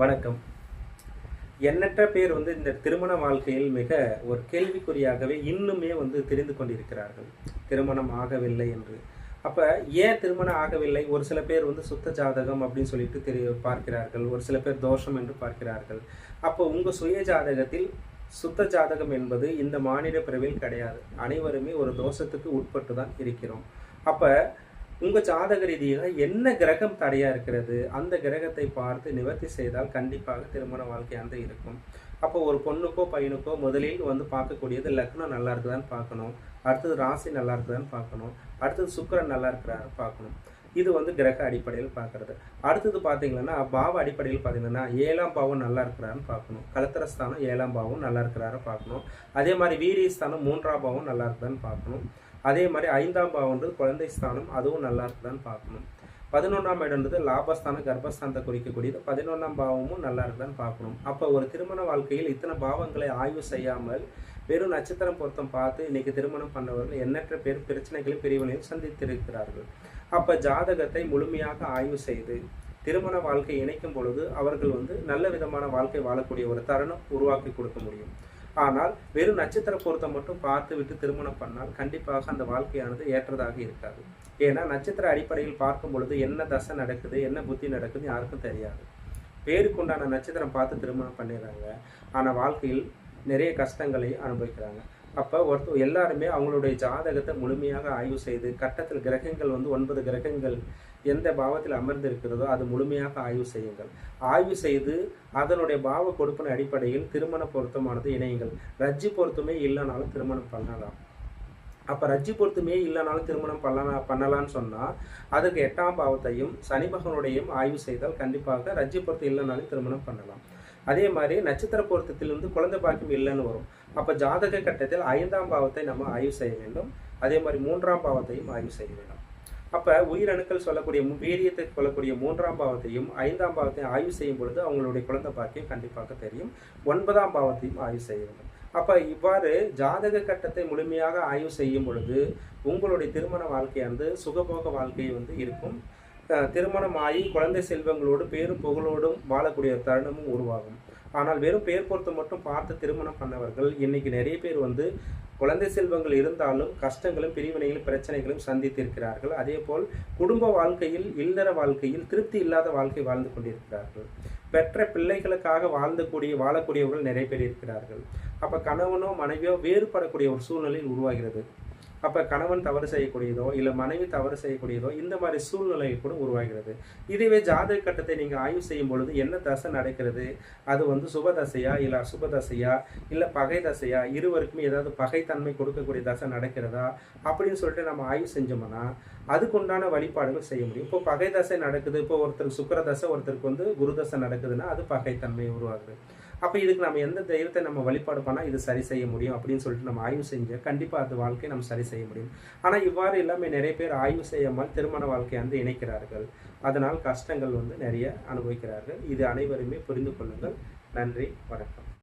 வணக்கம். எண்ணற்ற பேர் வந்து இந்த திருமண வாழ்க்கையில் மிக ஒரு கேள்விக்குறியாகவே இன்னுமே வந்து தெரிந்து கொண்டிருக்கிறார்கள். திருமணம் ஆகவில்லை என்று. அப்போ ஏன் திருமணம் ஆகவில்லை? ஒரு சில பேர் வந்து சுத்த ஜாதகம் அப்படின்னு சொல்லிட்டு தெரிய பார்க்கிறார்கள். ஒரு சில பேர் தோஷம் என்று பார்க்கிறார்கள். அப்போ உங்கள் சுய ஜாதகத்தில் சுத்த ஜாதகம் என்பது இந்த மாநில பிறவில் கிடையாது. அனைவருமே ஒரு தோஷத்துக்கு உட்பட்டு தான் இருக்கிறோம். அப்போ உங்கள் ஜாதக ரீதியில் என்ன கிரகம் தடையாக இருக்கிறது? அந்த கிரகத்தை பார்த்து நிவர்த்தி செய்தால் கண்டிப்பாக திருமண வாழ்க்கையானது இருக்கும். அப்போ ஒரு பொண்ணுக்கோ பையனுக்கோ முதலில் வந்து பார்க்கக்கூடியது லக்னம் நல்லா இருக்குதான்னு பார்க்கணும். அடுத்தது ராசி நல்லா இருக்குதான்னு பார்க்கணும். அடுத்தது சுக்கரன் நல்லா இருக்கிறாரு பார்க்கணும். இது வந்து கிரக அடிப்படையில் பார்க்கறது. அடுத்தது பார்த்தீங்கன்னா பாவ அடிப்படையில் பார்த்தீங்கன்னா ஏழாம் பாவம் நல்லா இருக்கிறாருன்னு பார்க்கணும். கலத்திரஸ்தானம் ஏழாம் பாவம் நல்லா இருக்கிறாரு பார்க்கணும். அதே மாதிரி வீரியஸ்தானம் மூன்றாம் பாவம் நல்லா இருக்குதான்னு பார்க்கணும். அதே மாதிரி ஐந்தாம் பாவம்ன்றது குழந்தை ஸ்தானம் அதுவும் நல்லா இருக்குதான்னு பார்க்கணும். பதினொன்றாம் இடம்ன்றது லாபஸ்தானம் கர்ப்பஸ்தானத்தை குறிக்கக்கூடியது. பதினொன்றாம் பாவமும் நல்லா இருக்குதான்னு பார்க்கணும். அப்போ ஒரு திருமண வாழ்க்கையில் இத்தனை பாவங்களை ஆய்வு செய்யாமல் வெறும் நட்சத்திரம் பொருத்தம் பார்த்து இன்னைக்கு திருமணம் பண்ணவர்கள் எண்ணற்ற பேர் பிரச்சனைகளையும் பிரிவினையும் சந்தித்திருக்கிறார்கள். அப்போ ஜாதகத்தை முழுமையாக ஆய்வு செய்து திருமண வாழ்க்கை இணைக்கும் பொழுது அவர்கள் வந்து நல்ல விதமான வாழ்க்கை வாழக்கூடிய ஒரு தருணம் உருவாக்கி கொடுக்க முடியும். ஆனால் வெறும் நட்சத்திர பொருத்தம் மட்டும் பார்த்து விட்டு திருமணம் பண்ணால் கண்டிப்பாக அந்த வாழ்க்கையானது ஏற்றதாக இருக்காது. ஏன்னா நட்சத்திர அடிப்படையில் பார்க்கும் பொழுது என்ன தசை நடக்குது என்ன புத்தி நடக்குதுன்னு யாருக்கும் தெரியாது. பேருக்குண்டான நட்சத்திரம் பார்த்து திருமணம் பண்ணிடுறாங்க. ஆனால் வாழ்க்கையில் நிறைய கஷ்டங்களை அனுபவிக்கிறாங்க. அப்போ ஒருத்தர் எல்லாருமே அவங்களுடைய ஜாதகத்தை முழுமையாக ஆய்வு செய்து கட்டத்தில் கிரகங்கள் வந்து ஒன்பது கிரகங்கள் எந்த பாவத்தில் அமர்ந்து இருக்கிறதோ அது முழுமையாக ஆய்வு செய்யுங்கள். ஆய்வு செய்து அதனுடைய பாவ கொடுப்பின் அடிப்படையில் திருமண பொருத்தமானது இணையுங்கள். ரஜ்ஜி பொருத்தமே இல்லைனாலும் திருமணம் பண்ணலாம். அப்போ ரஜ்ஜி பொருத்தமே இல்லைனாலும் திருமணம் பண்ணலாம் பண்ணலான்னு சொன்னால் அதுக்கு எட்டாம் பாவத்தையும் சனி பகவனுடையும் ஆய்வு செய்தால் கண்டிப்பாக ரஜ்ஜி பொருத்தம் இல்லைனாலும் திருமணம் பண்ணலாம். அதே மாதிரி நட்சத்திர பொருத்தத்திலிருந்து குழந்தை பாக்கியம் இல்லைன்னு வரும். அப்போ ஜாதக கட்டத்தில் ஐந்தாம் பாவத்தை நம்ம ஆய்வு செய்ய வேண்டும். அதே மாதிரி மூன்றாம் பாவத்தையும் ஆய்வு செய்ய வேண்டும். அப்போ உயிரணுக்கள் சொல்லக்கூடிய வீரியத்தை சொல்லக்கூடிய மூன்றாம் பாவத்தையும் ஐந்தாம் பாவத்தையும் ஆய்வு செய்யும் பொழுது அவங்களுடைய குழந்தை பாக்கியம் கண்டிப்பாக தெரியும். ஒன்பதாம் பாவத்தையும் ஆய்வு செய்ய வேண்டும். அப்போ இவ்வாறு ஜாதக கட்டத்தை முழுமையாக ஆய்வு செய்யும் பொழுது உங்களுடைய திருமண வாழ்க்கையானது சுகபோக வாழ்க்கை வந்து இருக்கும். திருமணம் ஆகி குழந்தை செல்வங்களோடு பேரும் புகழோடும் வாழக்கூடிய தருணமும் உருவாகும். ஆனால் வெறும் பேர் பொருத்தம் மட்டும் பார்த்து திருமணம் பண்ணவர்கள் இன்னைக்கு நிறைய பேர் வந்து குழந்தை செல்வங்கள் இருந்தாலும் கஷ்டங்களும் பிரிவினைகளும் பிரச்சனைகளும் சந்தித்திருக்கிறார்கள். அதே போல் குடும்ப வாழ்க்கையில் இல்லற வாழ்க்கையில் திருப்தி இல்லாத வாழ்க்கை வாழ்ந்து கொண்டிருக்கிறார்கள். பெற்ற பிள்ளைகளுக்காக வாழ்ந்து கூடிய வாழக்கூடியவர்கள் நிறைய பேர் இருக்கிறார்கள். அப்போ கணவனோ மனைவியோ வேறுபடக்கூடிய ஒரு சூழ்நிலையில் உருவாகிறது. அப்போ கணவன் தவறு செய்யக்கூடியதோ இல்லை மனைவி தவறு செய்யக்கூடியதோ இந்த மாதிரி சூழ்நிலை கூட உருவாகிறது. இதுவே ஜாதக கட்டத்தை நீங்கள் ஆய்வு செய்யும் பொழுது என்ன தசை நடக்கிறது? அது வந்து சுப தசையா இல்லை அசுப தசையா இல்லை பகை தசையா? இருவருக்குமே ஏதாவது பகைத்தன்மை கொடுக்கக்கூடிய தசை நடக்கிறதா? அப்படின்னு சொல்லிட்டு நம்ம ஆய்வு செஞ்சோம்னா அதுக்குண்டான வழிபாடுகள் செய்ய முடியும். இப்போ பகை தசை நடக்குது. இப்போ ஒருத்தருக்கு சுக்கர தசை ஒருத்தருக்கு வந்து குரு தசை நடக்குதுன்னா அது பகைத்தன்மை உருவாகுது. அப்போ இதுக்கு நம்ம எந்த தெய்வத்தை நம்ம வழிபாடு பண்ணால் இது சரி செய்ய முடியும் அப்படின்னு சொல்லிட்டு நம்ம ஆய்வு செஞ்சு கண்டிப்பாக அது வாழ்க்கையை நம்ம சரி செய்ய முடியும். ஆனால் இவ்வாறு எல்லாமே நிறைய பேர் ஆய்வு செய்யாமல் திருமண வாழ்க்கையை வந்து இணைக்கிறார்கள். அதனால் கஷ்டங்கள் வந்து நிறைய அனுபவிக்கிறார்கள். இது அனைவருமே புரிந்து கொள்ளுங்கள். நன்றி வணக்கம்.